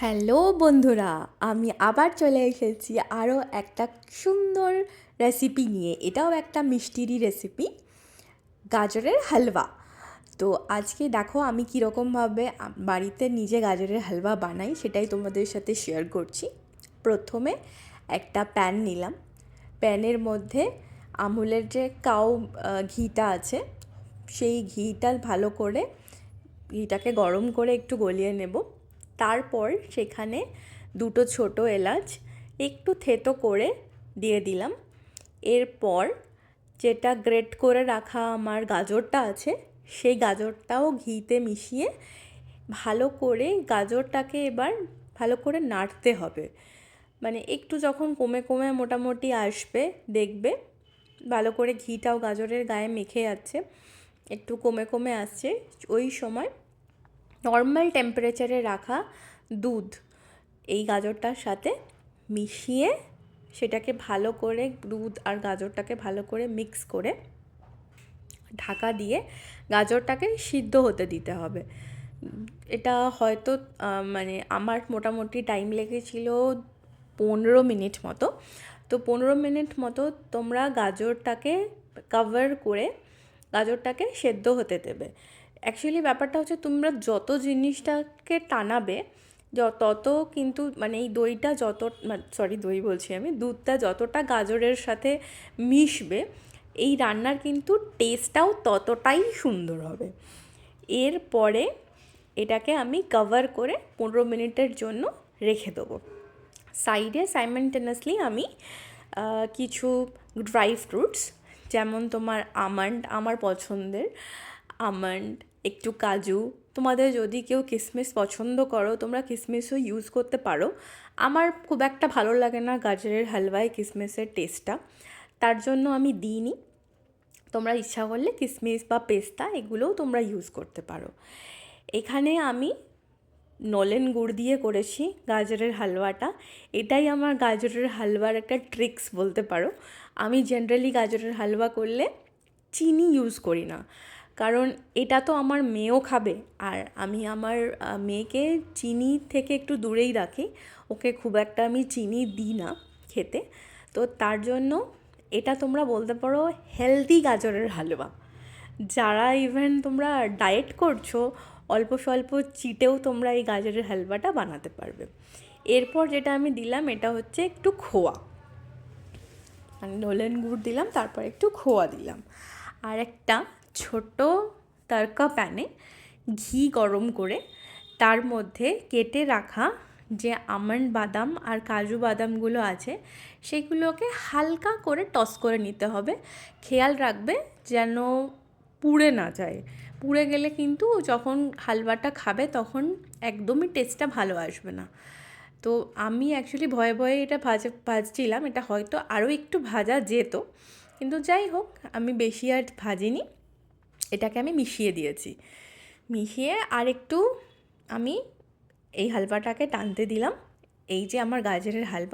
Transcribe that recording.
Hello বন্ধুরা, আমি আবার চলে এসেছি আরও একটা সুন্দর রেসিপি নিয়ে। এটাও একটা মিষ্টিরই রেসিপি গাজরের হালুয়া। তো আজকে দেখো আমি কীরকমভাবে বাড়িতে নিজে গাজরের হালুয়া বানাই, সেটাই তোমাদের সাথে শেয়ার করছি। প্রথমে একটা প্যান নিলাম। প্যানের মধ্যে আমুলের যে কাউ ঘিটা আছে, সেই ঘিটা ভালো করে, ঘিটাকে গরম করে একটু গলিয়ে নেব। তারপর সেখানে দুটো ছোটো এলাচ একটু থেতো করে দিয়ে দিলাম। এরপর যেটা গ্রেট করে রাখা আমার গাজরটা আছে, সেই গাজরটাও ঘিতে মিশিয়ে ভালো করে গাজরটাকে এবার ভালো করে নাড়তে হবে। মানে একটু যখন কমে কমে মোটামুটি আসবে, দেখবে ভালো করে ঘিটাও গাজরের গায়ে মেখে যাচ্ছে, একটু কমে কমে আসছে, ওই সময় নর্মাল টেম্পারেচারে রাখা দুধ। এই গাজরটার সাথে মিশিয়ে সেটাকে ভালো করে দুধ আর গাজরটাকে ভালো করে মিক্স করে ঢাকা দিয়ে গাজরটাকে সিদ্ধ হতে দিতে হবে। এটা হয়তো মানে আমার মোটামুটি টাইম লেগেছিল পনেরো মিনিট মতো। তো পনেরো মিনিট মতো তোমরা গাজরটাকে কভার করে গাজরটাকে সেদ্ধ হতে দেবে। অ্যাকচুয়ালি ব্যাপারটা হচ্ছে তোমরা যত জিনিসটাকে টানাবে তত কিন্তু মানে এই দইটা যত সরি দই বলছি আমি, দুধটা যতটা গাজরের সাথে মিশবে, এই রান্নার কিন্তু টেস্টটাও ততটাই সুন্দর হবে। এরপরে এটাকে আমি কভার করে পনেরো মিনিটের জন্য রেখে দেবো। সাইডে সাইমেন্টেনাসলি আমি কিছু ড্রাই ফ্রুটস যেমন তোমার আমন্ড আমার পছন্দের আমন্ড, একটু কাজু। তোমাদের যদি কেউ কিসমিস পছন্দ করো, তোমরা কিসমিসও ইউজ করতে পারো। আমার খুব একটা ভালো লাগে না গাজরের হালুয়ায় কিসমিসের টেস্টটা তার জন্য আমি দিইনি। তোমরা ইচ্ছা করলে কিসমিস বা পেস্তা এগুলোও তোমরা ইউজ করতে পারো। এখানে আমি নলেন গুড় দিয়ে করেছি গাজরের হালুয়াটা এটাই আমার গাজরের হালুয়ার একটা ট্রিক্স বলতে পারো। আমি জেনারেলি গাজরের হালুয়া করলে চিনি ইউজ করি না। কারণ এটা তো আমার মেয়েও খাবে। আর আমি আমার মেয়েকে চিনি থেকে একটু দূরেই রাখি। ওকে খুব একটা আমি চিনি দিই না খেতে। তো তার জন্য এটা তোমরা বলতে পারো হেলদি গাজরের হালুয়া। যারা ইভেন তোমরা ডায়েট করছ, অল্প স্বল্প চিটেও তোমরা এই গাজরের হালুয়াটা বানাতে পারবে। এরপর যেটা আমি দিলাম এটা হচ্ছে একটু খোয়া। মানে নলেন গুড় দিলাম, তারপর একটু খোয়া দিলাম। আর একটা ছোট তারকা প্যানে ঘি গরম করে তার মধ্যে কেটে রাখা যে আমন্ড বাদাম আর কাজু বাদামগুলো আছে, সেগুলোকে হালকা করে টস করে নিতে হবে। খেয়াল রাখবে যেন পুড়ে না যায়। পুড়ে গেলে কিন্তু যখন হালুয়াটা খাবে তখন একদমই টেস্টটা ভালো আসবে না। তো আমি অ্যাকচুয়ালি ভয়ে ভয়ে এটা ভাজা, ভাজছিলাম। এটা হয়তো আরও একটু ভাজা যেত। কিন্তু যাই হোক, আমি বেশি আর ভাজিনি। এটাকে আমি মিশিয়ে দিয়েছি। মিশিয়ে আর একটু আমি এই হালুয়াটাকে টানতে দিলাম। এই যে আমার গাজরের হালুয়া।